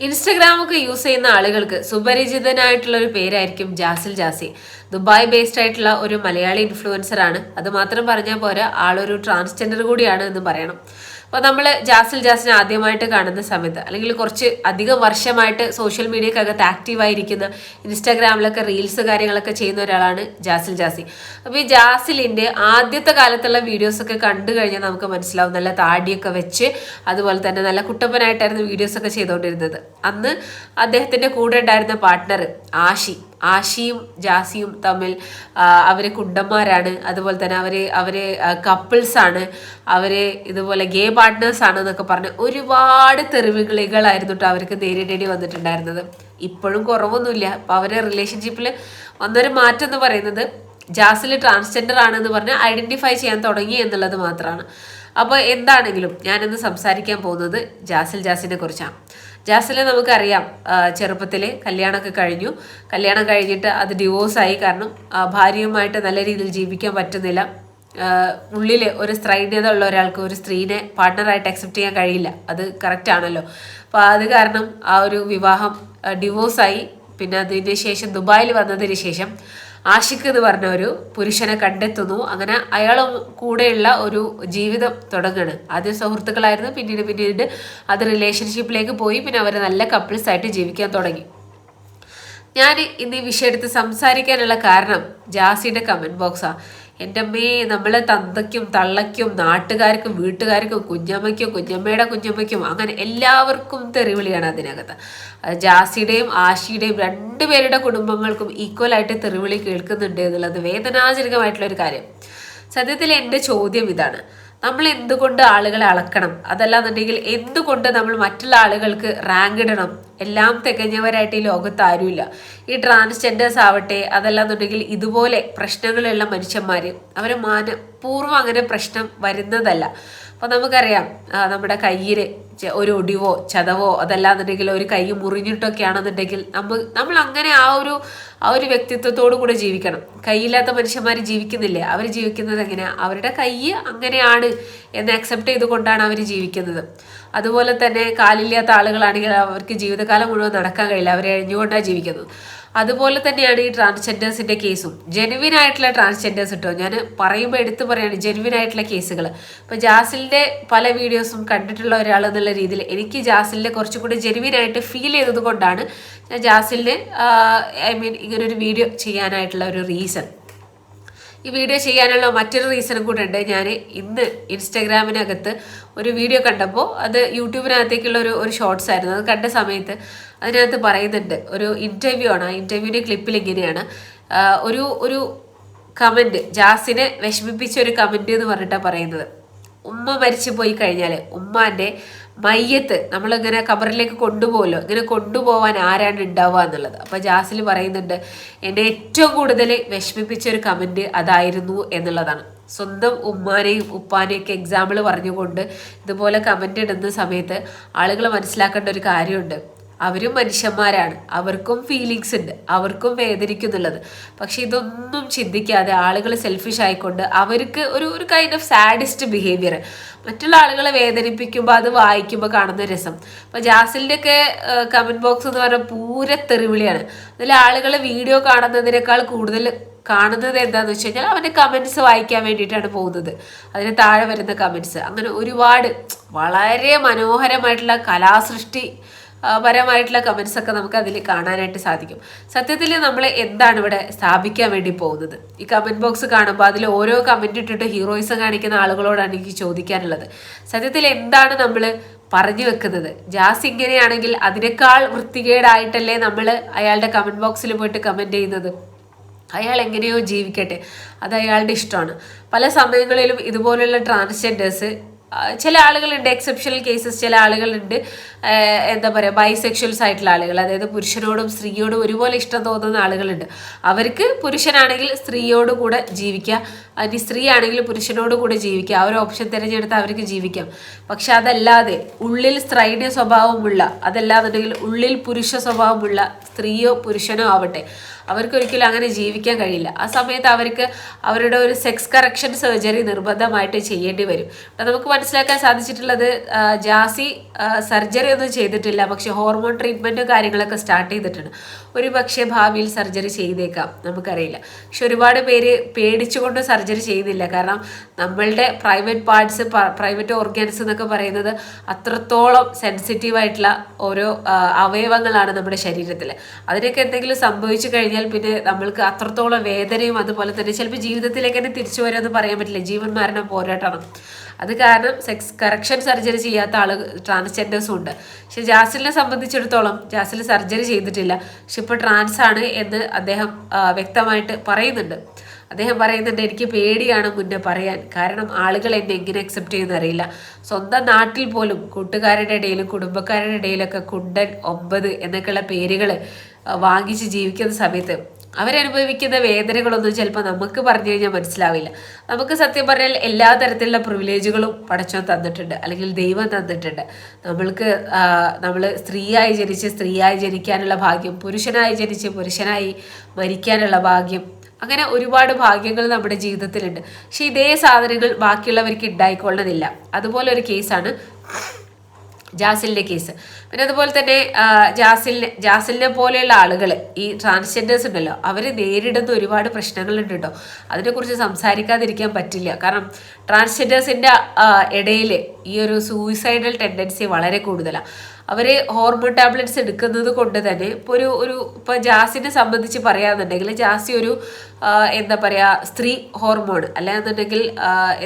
Instagram ഒക്കെ use ചെയ്യുന്ന ആളുകൾക്ക് സുപരിചിതനായിട്ടുള്ള ഒരു പേരായിരിക്കും ജാസിൽ ജാസി. ദുബായ് ബേസ്ഡ് ആയിട്ടുള്ള ഒരു മലയാളി ഇൻഫ്ലുവൻസർ ആണ്. അത് മാത്രം പറഞ്ഞാൽ പോരാ ആളൊരു ട്രാൻസ്ജെൻഡർ കൂടിയാണ് എന്ന് പറയണം. അപ്പോൾ നമ്മൾ ജാസിൽ ജാസിനെ ആദ്യമായിട്ട് കാണുന്ന സമയത്ത് അല്ലെങ്കിൽ കുറച്ച് അധികം വർഷമായിട്ട് സോഷ്യൽ മീഡിയക്കകത്ത് ആക്റ്റീവായിരിക്കുന്ന ഇൻസ്റ്റാഗ്രാമിലൊക്കെ റീൽസ് കാര്യങ്ങളൊക്കെ ചെയ്യുന്ന ഒരാളാണ് ജാസിൽ ജാസി. അപ്പോൾ ഈ ജാസിലിന്റെ ആദ്യത്തെ കാലത്തുള്ള വീഡിയോസൊക്കെ കണ്ടു കഴിഞ്ഞാൽ നമുക്ക് മനസ്സിലാവും നല്ല താടിയൊക്കെ വെച്ച് അതുപോലെ തന്നെ നല്ല കുട്ടപ്പനായിട്ടായിരുന്നു വീഡിയോസൊക്കെ ചെയ്തുകൊണ്ടിരുന്നത് അന്ന് അദ്ദേഹത്തിന്റെ കൂടെ ഉണ്ടായിരുന്ന പാർട്ട്ണർ ആഷി ആഷിയും ജാസിയും തമ്മിൽ അവർ കുണ്ടന്മാരാണ്. അതുപോലെ തന്നെ അവർ അവർ കപ്പിൾസാണ് അവർ ഇതുപോലെ ഗേ പാർട്ട്നേഴ്സ് ആണ് എന്നൊക്കെ പറഞ്ഞ് ഒരുപാട് തെറിവുകളികളായിരുന്നു കേട്ടോ അവർക്ക് നേരിടേണ്ടി വന്നിട്ടുണ്ടായിരുന്നത്. ഇപ്പോഴും കുറവൊന്നുമില്ല. അപ്പോൾ അവരെ റിലേഷൻഷിപ്പിൽ വന്നൊരു മാറ്റം എന്ന് പറയുന്നത് ജാസിൽ ട്രാൻസ്ജെൻഡർ ആണെന്ന് പറഞ്ഞ് ഐഡന്റിഫൈ ചെയ്യാൻ തുടങ്ങി എന്നുള്ളത് മാത്രമാണ് അപ്പോൾ എന്താണെങ്കിലും ഞാനിന്ന് സംസാരിക്കാൻ പോകുന്നത് ജാസിൽ ജാസിനെ കുറിച്ചാണ്. ജാസിലെ നമുക്കറിയാം ചെറുപ്പത്തിൽ കല്യാണമൊക്കെ കഴിഞ്ഞു. കല്യാണം കഴിഞ്ഞിട്ട് അത് ഡിവോഴ്സായി കാരണം ഭാര്യയുമായിട്ട് നല്ല രീതിയിൽ ജീവിക്കാൻ പറ്റുന്നില്ല. ഉള്ളിൽ ഒരു സ്ത്രൈണ്യത ഉള്ള ഒരാൾക്ക് ഒരു സ്ത്രീനെ പാർട്ട്ണറായിട്ട് അക്സെപ്റ്റ് ചെയ്യാൻ കഴിയില്ല. അത് കറക്റ്റ് ആണല്ലോ. അപ്പോൾ അത് കാരണം ആ ഒരു വിവാഹം ഡിവോഴ്സായി പിന്നെ അതിന് ശേഷം ദുബായിൽ വന്നതിന് ശേഷം ആഷിഖ് എന്ന് പറഞ്ഞ ഒരു പുരുഷനെ കണ്ടെത്തുന്നു. അങ്ങനെ അയാൾ കൂടെയുള്ള ഒരു ജീവിതം തുടങ്ങുകയാണ്. ആദ്യം സുഹൃത്തുക്കളായിരുന്നു. പിന്നീട് പിന്നീട് അത് റിലേഷൻഷിപ്പിലേക്ക് പോയി. പിന്നെ അവർ നല്ല കപ്പിൾസ് ആയിട്ട് ജീവിക്കാൻ തുടങ്ങി. ഞാൻ ഇന്ന് ഈ വിഷയം എടുത്ത് സംസാരിക്കാനുള്ള കാരണം ജാസിയുടെ കമന്റ് ബോക്സാണ് എന്റെ അമ്മേ നമ്മളെ തന്തയ്ക്കും തള്ളയ്ക്കും നാട്ടുകാർക്കും വീട്ടുകാർക്കും കുഞ്ഞമ്മയ്ക്കും കുഞ്ഞമ്മയുടെ കുഞ്ഞമ്മയ്ക്കും അങ്ങനെ എല്ലാവർക്കും തെറിവിളിയാണ് അതിനകത്ത്. അത് ജാസിയുടെയും ആഷിയുടെയും രണ്ടുപേരുടെ കുടുംബങ്ങൾക്കും ഈക്വലായിട്ട് തെറിവിളി കേൾക്കുന്നുണ്ട് എന്നുള്ളത് വേദനാജനകമായിട്ടുള്ള ഒരു കാര്യം. സത്യത്തിൽ എന്റെ ചോദ്യം ഇതാണ്. നമ്മൾ എന്തുകൊണ്ട് ആളുകളെ അളക്കണം? അതല്ലാന്നുണ്ടെങ്കിൽ എന്തുകൊണ്ട് നമ്മൾ മറ്റുള്ള ആളുകൾക്ക് റാങ്ക് ഇടണം? എല്ലാം തികഞ്ഞവരായിട്ട് ഈ ലോകത്ത് ആരുമില്ല. ഈ ട്രാൻസ്ജെൻഡേഴ്സ് ആവട്ടെ അതല്ലാന്നുണ്ടെങ്കിൽ ഇതുപോലെ പ്രശ്നങ്ങളുള്ള മനുഷ്യന്മാർ അവരെ മാനപൂർവം അങ്ങനെ പ്രശ്നം വരുന്നതല്ല. അപ്പോൾ നമുക്കറിയാം നമ്മുടെ കയ്യിൽ ഒരു ഒടിവോ ചതവോ അതല്ലാന്നുണ്ടെങ്കിൽ ഒരു കൈ മുറിഞ്ഞിട്ടൊക്കെ ആണെന്നുണ്ടെങ്കിൽ നമ്മൾ നമ്മൾ അങ്ങനെ ആ ഒരു ആ ഒരു വ്യക്തിത്വത്തോടു കൂടെ ജീവിക്കണം. കൈയില്ലാത്ത മനുഷ്യന്മാർ ജീവിക്കുന്നില്ലേ? അവർ ജീവിക്കുന്നത് എങ്ങനെയാണ് അവരുടെ കൈ അങ്ങനെയാണ് എന്ന് അക്സെപ്റ്റ് ചെയ്തുകൊണ്ടാണ് അവർ ജീവിക്കുന്നത്. അതുപോലെ തന്നെ കാലില്ലാത്ത ആളുകളാണെങ്കിൽ അവർക്ക് ജീവിതകാലം മുഴുവൻ നടക്കാൻ കഴിയില്ല. അവർ എഴിഞ്ഞുകൊണ്ടാണ് ജീവിക്കുന്നത്. അതുപോലെ തന്നെയാണ് ഈ ട്രാൻസ്ജെൻഡേഴ്സിന്റെ കേസും ജെനുവിൻ ആയിട്ടുള്ള ട്രാൻസ്ജെൻഡേഴ്സ് കിട്ടും ഞാൻ പറയുമ്പോൾ എടുത്തു പറയാണ് ജെനുവിൻ ആയിട്ടുള്ള കേസുകൾ ഇപ്പോൾ ജാസിലിന്റെ പല വീഡിയോസും കണ്ടിട്ടുള്ള ഒരാൾ എന്നുള്ള രീതിയിൽ എനിക്ക് ജാസിലിനെ കുറച്ചും കൂടി ജെനുവിൻ ആയിട്ട് ഫീൽ ചെയ്തത് കൊണ്ടാണ് ഞാൻ ജാസിലിന് ഐ മീൻ ഇങ്ങനൊരു വീഡിയോ ചെയ്യാനായിട്ടുള്ള ഒരു റീസൺ ഈ വീഡിയോ ചെയ്യാനുള്ള മറ്റൊരു റീസണും കൂടെ ഉണ്ട്. ഞാൻ ഇന്ന് ഇൻസ്റ്റാഗ്രാമിനകത്ത് ഒരു വീഡിയോ കണ്ടപ്പോൾ അത് യൂട്യൂബിനകത്തേക്കുള്ള ഒരു ഒരു ഷോർട്സ് ആയിരുന്നു. അത് കണ്ട സമയത്ത് അതിനകത്ത് പറയുന്നുണ്ട്. ഒരു ഇന്റർവ്യൂ ആണ്. ആ ഇന്റർവ്യൂവിന്റെ ക്ലിപ്പിൽ ഇങ്ങനെയാണ്. ഒരു ഒരു കമന്റ് ജാസിനെ വിഷമിപ്പിച്ച ഒരു കമന്റ് എന്ന് പറഞ്ഞിട്ടാണ് പറയുന്നത്. ഉമ്മ മരിച്ചു പോയി കഴിഞ്ഞാൽ ഉമ്മാന്റെ മയ്യത്ത് നമ്മളിങ്ങനെ കബറിലേക്ക് കൊണ്ടുപോകല്ലോ ഇങ്ങനെ കൊണ്ടുപോകാൻ ആരാണ് ഉണ്ടാവുക എന്നുള്ളത്. അപ്പോൾ ജാസിൽ പറയുന്നുണ്ട് എന്നെ ഏറ്റവും കൂടുതൽ വിഷമിപ്പിച്ച ഒരു കമന്റ് അതായിരുന്നു എന്നുള്ളതാണ്. സ്വന്തം ഉമ്മാനെയും ഉപ്പാനെയും ഒക്കെ എക്സാമ്പിൾ പറഞ്ഞുകൊണ്ട് ഇതുപോലെ കമന്റ് ഇടുന്ന സമയത്ത് ആളുകൾ മനസ്സിലാക്കേണ്ട ഒരു കാര്യമുണ്ട്. അവരും മനുഷ്യന്മാരാണ്. അവർക്കും ഫീലിങ്സ് ഉണ്ട്. അവർക്കും വേദനിക്കുന്നുള്ളത്. പക്ഷെ ഇതൊന്നും ചിന്തിക്കാതെ ആളുകൾ സെൽഫിഷ് ആയിക്കൊണ്ട് അവർക്ക് ഒരു ഒരു കൈൻഡ് ഓഫ് സാഡിസ്റ്റ് ബിഹേവിയർ മറ്റുള്ള ആളുകളെ വേദനിപ്പിക്കുമ്പോൾ അത് വായിക്കുമ്പോൾ കാണുന്ന രസം. അപ്പോൾ ജാസിലിന്റെ ഒക്കെ കമന്റ് ബോക്സ് എന്ന് പറഞ്ഞാൽ പൂര തെറിവിളിയാണ്. അതിൽ ആളുകൾ വീഡിയോ കാണുന്നതിനേക്കാൾ കൂടുതൽ കാണുന്നത് എന്താണെന്ന് വെച്ച് കഴിഞ്ഞാൽ അവന്റെ കമന്റ്സ് വായിക്കാൻ വേണ്ടിയിട്ടാണ് പോകുന്നത്. അതിന് താഴെ വരുന്ന കമന്റ്സ് അങ്ങനെ ഒരുപാട് വളരെ മനോഹരമായിട്ടുള്ള കലാസൃഷ്ടി പരമായിട്ടുള്ള കമൻസ് ഒക്കെ നമുക്ക് അതിൽ കാണാനായിട്ട് സാധിക്കും. സത്യത്തിൽ നമ്മൾ എന്താണ് ഇവിടെ സ്ഥാപിക്കാൻ വേണ്ടി പോകുന്നത്? ഈ കമന്റ് ബോക്സ് കാണുമ്പോൾ അതിൽ ഓരോ കമന്റ് ഇട്ടിട്ട് ഹീറോയിസം കാണിക്കുന്ന ആളുകളോടാണ് എനിക്ക് ചോദിക്കാനുള്ളത്. സത്യത്തിൽ എന്താണ് നമ്മൾ പറഞ്ഞു വെക്കുന്നത്? ജാസ് ഇങ്ങനെയാണെങ്കിൽ അതിനേക്കാൾ വൃത്തികേടായിട്ടല്ലേ നമ്മൾ അയാളുടെ കമന്റ് ബോക്സിൽ പോയിട്ട് കമന്റ് ചെയ്യുന്നത്? അയാൾ എങ്ങനെയോ ജീവിക്കട്ടെ. അത് അയാളുടെ ഇഷ്ടമാണ്. പല സമയങ്ങളിലും ഇതുപോലുള്ള ട്രാൻസ്ജെൻഡേഴ്സ് ചില ആളുകളുണ്ട് എക്സെപ്ഷണൽ കേസസ് ചില ആളുകളുണ്ട്. എന്താ പറയുക ബൈസെക്ഷൽസ് ആയിട്ടുള്ള ആളുകൾ അതായത് പുരുഷനോടും സ്ത്രീയോടും ഒരുപോലെ ഇഷ്ടം തോന്നുന്ന ആളുകളുണ്ട്. അവർക്ക് പുരുഷനാണെങ്കിൽ സ്ത്രീയോട് കൂടെ ജീവിക്കുക അല്ലെങ്കിൽ സ്ത്രീ ആണെങ്കിൽ പുരുഷനോട് കൂടെ ജീവിക്കുക ആ ഒരു ഓപ്ഷൻ തിരഞ്ഞെടുത്ത് അവർക്ക് ജീവിക്കാം. പക്ഷെ അതല്ലാതെ ഉള്ളിൽ സ്ത്രൈഡ്യ സ്വഭാവമുള്ള അതല്ലാന്നുണ്ടെങ്കിൽ ഉള്ളിൽ പുരുഷ സ്വഭാവമുള്ള സ്ത്രീയോ പുരുഷനോ ആവട്ടെ അവർക്ക് ഒരിക്കലും അങ്ങനെ ജീവിക്കാൻ കഴിയില്ല. ആ സമയത്ത് അവർക്ക് അവരുടെ ഒരു സെക്സ് കറക്ഷൻ സർജറി നിർബന്ധമായിട്ട് ചെയ്യേണ്ടി വരും. നമുക്ക് മനസ്സിലാക്കാൻ സാധിച്ചിട്ടുള്ളത് ജാസി സർജറി ഒന്നും ചെയ്തിട്ടില്ല. പക്ഷെ ഹോർമോൺ ട്രീറ്റ്മെന്റും കാര്യങ്ങളൊക്കെ സ്റ്റാർട്ട് ചെയ്തിട്ടുണ്ട്. ഒരു പക്ഷേ ഭാവിയിൽ സർജറി ചെയ്തേക്കാം. നമുക്കറിയില്ല. പക്ഷെ ഒരുപാട് പേര് പേടിച്ചുകൊണ്ട് സർജറി ചെയ്തില്ല കാരണം നമ്മളുടെ പ്രൈവറ്റ് പാർട്സ് പ്രൈവറ്റ് ഓർഗൻസ് എന്നൊക്കെ പറയുന്നത് അത്രത്തോളം സെൻസിറ്റീവ് ആയിട്ടുള്ള ഓരോ അവയവങ്ങളാണ് നമ്മുടെ ശരീരത്തിൽ അതിനൊക്കെ എന്തെങ്കിലും സംഭവിച്ചു കഴിഞ്ഞാൽ പിന്നെ നമ്മൾക്ക് അത്രത്തോളം വേദനയും അതുപോലെ തന്നെ ചിലപ്പോൾ ജീവിതത്തിലേക്ക് തന്നെ തിരിച്ചു വരുമെന്ന് പറയാൻ പറ്റില്ല. ജീവൻ മരണം പോരാട്ടണം അത് കാരണം സെക്സ് കറക്ഷൻ സർജറി ചെയ്യാത്ത ആൾ ട്രാൻസ്ജെൻഡേഴ്സും ഉണ്ട്. പക്ഷെ ജാസിലിനെ സംബന്ധിച്ചിടത്തോളം ജാസിൽ സർജറി ചെയ്തിട്ടില്ല. പക്ഷെ ഇപ്പോൾ ട്രാൻസ് ആണ് എന്ന് അദ്ദേഹം വ്യക്തമായിട്ട് പറയുന്നുണ്ട്. അദ്ദേഹം പറയുന്നുണ്ട് എനിക്ക് പേടിയാണ് മുന്നേ പറയാൻ. കാരണം ആളുകൾ എന്നെ എങ്ങനെ അക്സെപ്റ്റ് ചെയ്യുന്ന അറിയില്ല. സ്വന്തം നാട്ടിൽ പോലും കൂട്ടുകാരുടെ ഇടയിലും കുടുംബക്കാരുടെ ഇടയിലൊക്കെ കുണ്ടൻ ഒമ്പത് എന്നൊക്കെയുള്ള പേരുകൾ വാങ്ങിച്ച് ജീവിക്കുന്ന സമയത്ത് അവരനുഭവിക്കുന്ന വേദനകളൊന്നും ചിലപ്പോൾ നമുക്ക് പറഞ്ഞു കഴിഞ്ഞാൽ മനസ്സിലാവില്ല. നമുക്ക് സത്യം പറഞ്ഞാൽ എല്ലാ തരത്തിലുള്ള പ്രിവിലേജുകളും പടച്ചോൻ തന്നിട്ടുണ്ട്. അല്ലെങ്കിൽ ദൈവം തന്നിട്ടുണ്ട്. നമ്മൾക്ക് നമ്മൾ സ്ത്രീയായി ജനിച്ച് സ്ത്രീയായി ജനിക്കാനുള്ള ഭാഗ്യം പുരുഷനായി ജനിച്ച് പുരുഷനായി മരിക്കാനുള്ള ഭാഗ്യം അങ്ങനെ ഒരുപാട് ഭാഗ്യങ്ങൾ നമ്മുടെ ജീവിതത്തിലുണ്ട്. പക്ഷേ ഇതേ സാധനങ്ങൾ ബാക്കിയുള്ളവർക്ക് ഉണ്ടായിക്കൊള്ളണമെന്നില്ല അതുപോലെ ഒരു കേസാണ് ജാസിലിന്റെ കേസ്. പിന്നെ അതുപോലെ തന്നെ ജാസിലിനെ ജാസിലിനെ പോലെയുള്ള ആളുകൾ ഈ ട്രാൻസ്ജെൻഡേഴ്സ് ഉണ്ടല്ലോ അവർ നേരിടുന്ന ഒരുപാട് പ്രശ്നങ്ങളുണ്ട് കേട്ടോ അതിനെക്കുറിച്ച് സംസാരിക്കാതിരിക്കാൻ പറ്റില്ല. കാരണം ട്രാൻസ്ജെൻഡേഴ്സിന്റെ ഇടയിൽ ഈ ഒരു സൂയിസൈഡൽ ടെൻഡൻസി വളരെ കൂടുതലാണ് അവർ ഹോർമോൺ ടാബ്ലറ്റ്സ് എടുക്കുന്നത് കൊണ്ട് തന്നെ ഇപ്പോൾ ഒരു ഒരു ഇപ്പോൾ ജാസിനെ സംബന്ധിച്ച് പറയുകയാണെന്നുണ്ടെങ്കിൽ ജാസി ഒരു എന്താ പറയുക സ്ത്രീ ഹോർമോൺ അല്ലാന്നുണ്ടെങ്കിൽ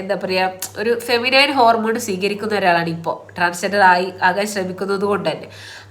എന്താ പറയുക ഒരു ഫെമിനൈൻ ഹോർമോൺ സ്വീകരിക്കുന്ന ഒരാളാണ് ഇപ്പോൾ ട്രാൻസ്ജെൻഡർ ആയി ആകാൻ ശ്രമിക്കുന്നത് കൊണ്ട് തന്നെ.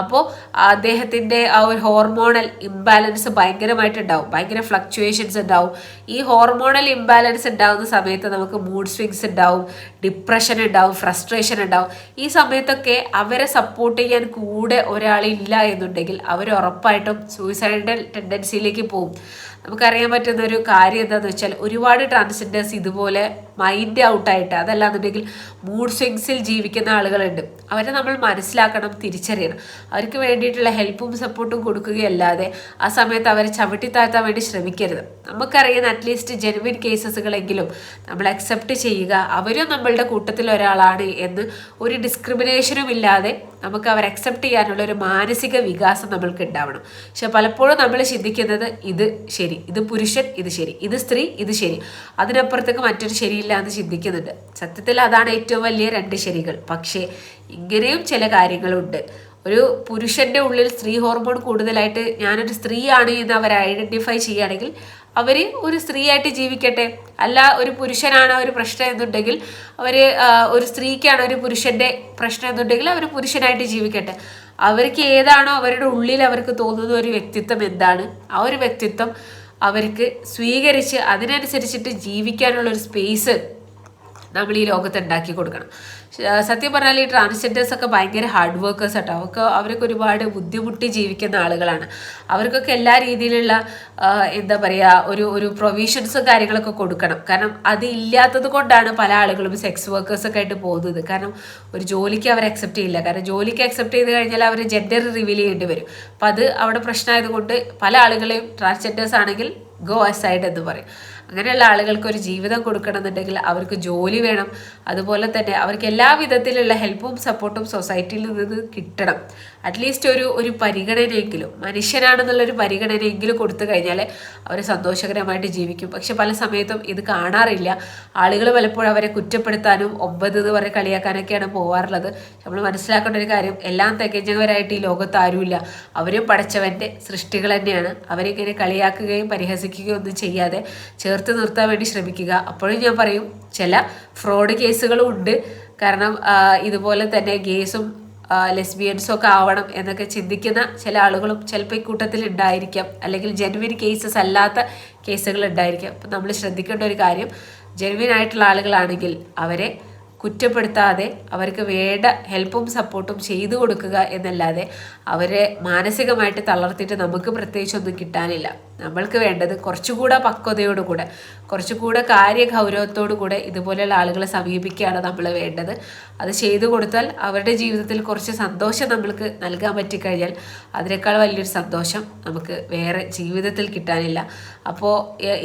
അപ്പോൾ അദ്ദേഹത്തിന്റെ ആ ഒരു ഹോർമോണൽ ഇംബാലൻസ് ഭയങ്കരമായിട്ടുണ്ടാവും ഭയങ്കര ഫ്ലക്ച്വേഷൻസ് ഉണ്ടാവും. ഈ ഹോർമോണൽ ഇംബാലൻസ് ഉണ്ടാവുന്ന സമയത്ത് നമുക്ക് മൂഡ് സ്വിങ്സ് ഉണ്ടാവും. ഡിപ്രഷൻ ഉണ്ടാവും ഫ്രസ്ട്രേഷൻ ഉണ്ടാവും ഈ സമയത്തൊക്കെ അവരെ സപ്പോർട്ട് ചെയ്യാൻ കൂടെ ഒരാളില്ല എന്നുണ്ടെങ്കിൽ അവർ ഉറപ്പായിട്ടും സൂയിസൈഡൽ ടെൻഡൻസിയിലേക്ക് പോകും. നമുക്കറിയാൻ പറ്റുന്ന ഒരു കാര്യം എന്താണെന്ന് വെച്ചാൽ ഒരുപാട് ട്രാൻസ്ജെൻഡേഴ്സ് ഇതുപോലെ മൈൻഡ് ഔട്ടായിട്ട് അതല്ലാന്നുണ്ടെങ്കിൽ മൂഡ് സ്വിങ്സിൽ ജീവിക്കുന്ന ആളുകളുണ്ട്. അവരെ നമ്മൾ മനസ്സിലാക്കണം തിരിച്ചറിയണം. അവർക്ക് വേണ്ടിയിട്ടുള്ള ഹെൽപ്പും സപ്പോർട്ടും കൊടുക്കുകയല്ലാതെ ആ സമയത്ത് അവരെ ചവിട്ടി താഴ്ത്താൻ വേണ്ടി ശ്രമിക്കരുത്. നമുക്കറിയുന്ന അറ്റ്ലീസ്റ്റ് ജെനുവിൻ കേസസുകളെങ്കിലും നമ്മൾ അക്സെപ്റ്റ് ചെയ്യുക. അവരും നമ്മളുടെ കൂട്ടത്തിൽ ഒരാളാണ് എന്ന് ഒരു ഡിസ്ക്രിമിനേഷനും ഇല്ലാതെ നമുക്ക് അവർ അക്സെപ്റ്റ് ചെയ്യാനുള്ള ഒരു മാനസിക വികാസം നമ്മൾക്ക് ഉണ്ടാവണം. പക്ഷെ പലപ്പോഴും നമ്മൾ ചിന്തിക്കുന്നത് ഇത് ശരി ഇത് പുരുഷൻ ഇത് ശരി ഇത് സ്ത്രീ ഇത് ശരി. അതിനപ്പുറത്തേക്ക് മറ്റൊരു ശരിയില്ല എന്ന് ചിന്തിക്കുന്നുണ്ട്. സത്യത്തിൽ അതാണ് ഏറ്റവും വലിയ രണ്ട് ശരികൾ. പക്ഷേ ഇങ്ങനെയും ചില കാര്യങ്ങളുണ്ട്. ഒരു പുരുഷന്റെ ഉള്ളിൽ സ്ത്രീ ഹോർമോൺ കൂടുതലായിട്ട് ഞാനൊരു സ്ത്രീയാണ് എന്ന് അവർ ഐഡന്റിഫൈ ചെയ്യുകയാണെങ്കിൽ അവർ ഒരു സ്ത്രീയായിട്ട് ജീവിക്കട്ടെ. അല്ല ഒരു പുരുഷനാണ് ഒരു പ്രശ്നം എന്നുണ്ടെങ്കിൽ അവർ ഒരു സ്ത്രീക്കാണ് ഒരു പുരുഷന്റെ പ്രശ്നം എന്നുണ്ടെങ്കിൽ അവർ പുരുഷനായിട്ട് ജീവിക്കട്ടെ. അവർക്ക് ഏതാണോ അവരുടെ ഉള്ളിൽ അവർക്ക് തോന്നുന്ന ഒരു വ്യക്തിത്വം എന്താണ്? ആ ഒരു വ്യക്തിത്വം അവർക്ക് സ്വീകരിച്ച് അതിനനുസരിച്ചിട്ട് ജീവിക്കാനുള്ള ഒരു സ്പേസ് നമ്മൾ ഈ ലോകത്ത് ഉണ്ടാക്കി കൊടുക്കണം. സത്യം പറഞ്ഞാൽ ഈ ട്രാൻസ്ജെൻഡേഴ്സ് ഒക്കെ ഭയങ്കര ഹാർഡ് വർക്കേഴ്സ് ആട്ടോ. അവർക്ക് അവരൊക്കെ ഒരുപാട് ബുദ്ധിമുട്ടി ജീവിക്കുന്ന ആളുകളാണ്. അവർക്കൊക്കെ എല്ലാ രീതിയിലുള്ള എന്താ പറയുക ഒരു ഒരു പ്രൊവിഷൻസും കാര്യങ്ങളൊക്കെ കൊടുക്കണം. കാരണം അത് ഇല്ലാത്തത് കൊണ്ടാണ് പല ആളുകളും സെക്സ് വർക്കേഴ്സൊക്കെ ആയിട്ട് പോകുന്നത്. കാരണം ഒരു ജോലിക്ക് അവർ അക്സെപ്റ്റ് ചെയ്യില്ല. കാരണം ജോലിക്ക് അക്സെപ്റ്റ് ചെയ്ത് കഴിഞ്ഞാൽ അവർ ജെൻഡർ റിവീൽ ചെയ്യേണ്ടി വരും. അപ്പം അത് അവിടെ പ്രശ്നമായതുകൊണ്ട് പല ആളുകളെയും ട്രാൻസ്ജെൻഡേഴ്സ് ആണെങ്കിൽ ഗോ അസൈഡ് എന്ന് പറയും. അങ്ങനെയുള്ള ആളുകൾക്ക് ഒരു ജീവിതം കൊടുക്കണമെന്നുണ്ടെങ്കിൽ അവർക്ക് ജോലി വേണം. അതുപോലെ തന്നെ അവർക്ക് എല്ലാ വിധത്തിലുള്ള ഹെൽപ്പും സപ്പോർട്ടും സൊസൈറ്റിയിൽ നിന്ന് കിട്ടണം. അറ്റ്ലീസ്റ്റ് ഒരു ഒരു പരിഗണനയെങ്കിലും മനുഷ്യനാണെന്നുള്ളൊരു പരിഗണനയെങ്കിലും കൊടുത്തു കഴിഞ്ഞാൽ അവർ സന്തോഷകരമായിട്ട് ജീവിക്കും. പക്ഷെ പല സമയത്തും ഇത് കാണാറില്ല. ആളുകൾ പലപ്പോഴും അവരെ കുറ്റപ്പെടുത്താനും ഒമ്പത് എന്ന് പറഞ്ഞ് കളിയാക്കാനൊക്കെയാണ് പോവാറുള്ളത്. നമ്മൾ മനസ്സിലാക്കേണ്ട ഒരു കാര്യം എല്ലാം തികഞ്ഞവരായിട്ട് ഈ ലോകത്ത് ആരുമില്ല. അവരും പടച്ചവന്റെ സൃഷ്ടികൾ തന്നെയാണ്. അവരിങ്ങനെ കളിയാക്കുകയും പരിഹസിക്കുകയും ഒന്നും ചെയ്യാതെ ചേർത്ത് നിർത്താൻ വേണ്ടി ശ്രമിക്കുക. അപ്പോഴും ഞാൻ പറയും ചില ഫ്രോഡ് കേസുകളും ഉണ്ട്. കാരണം ഇതുപോലെ തന്നെ ഗേസും ലെസ്ബിയൻസും ഒക്കെ ആവണം എന്നൊക്കെ ചിന്തിക്കുന്ന ചില ആളുകളും ചിലപ്പോൾ ഈ കൂട്ടത്തിൽ ഉണ്ടായിരിക്കാം. അല്ലെങ്കിൽ ജെനുവിൻ കേസസ് അല്ലാത്ത കേസുകൾ ഉണ്ടായിരിക്കാം. അപ്പം നമ്മൾ ശ്രദ്ധിക്കേണ്ട ഒരു കാര്യം ജെനുവിൻ ആയിട്ടുള്ള ആളുകളാണെങ്കിൽ അവരെ കുറ്റപ്പെടുത്താതെ അവർക്ക് വേണ്ട ഹെൽപ്പും സപ്പോർട്ടും ചെയ്തു കൊടുക്കുക എന്നല്ലാതെ അവരെ മാനസികമായിട്ട് തളർത്തിയിട്ട് നമുക്ക് പ്രത്യേകിച്ചൊന്നും കിട്ടാനില്ല. നമ്മൾക്ക് വേണ്ടത് കുറച്ചുകൂടെ പക്വതയോടുകൂടെ കുറച്ചുകൂടെ കാര്യ ഗൗരവത്തോടു കൂടെ ഇതുപോലെയുള്ള ആളുകളെ സമീപിക്കുകയാണ് നമ്മൾ വേണ്ടത്. അത് ചെയ്തു കൊടുത്താൽ അവരുടെ ജീവിതത്തിൽ കുറച്ച് സന്തോഷം നമ്മൾക്ക് നൽകാൻ പറ്റിക്കഴിഞ്ഞാൽ അതിനേക്കാൾ വലിയൊരു സന്തോഷം നമുക്ക് വേറെ ജീവിതത്തിൽ കിട്ടാനില്ല. അപ്പോൾ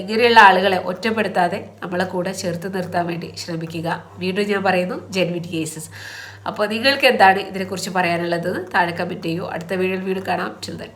ഇങ്ങനെയുള്ള ആളുകളെ ഒറ്റപ്പെടുത്താതെ നമ്മളെ കൂടെ ചേർത്ത് നിർത്താൻ വേണ്ടി ശ്രമിക്കുക. വീണ്ടും ഞാൻ പറയുന്നു ജെൻവിൻ കേസസ് അപ്പോൾ നിങ്ങൾക്ക് എന്താണ് ഇതിനെക്കുറിച്ച് പറയാനുള്ളത്? താഴെ കമന്റ് ചെയ്യൂ. അടുത്ത വീഡിയോയിൽ വീട് കാണാം. ചിന്തൻ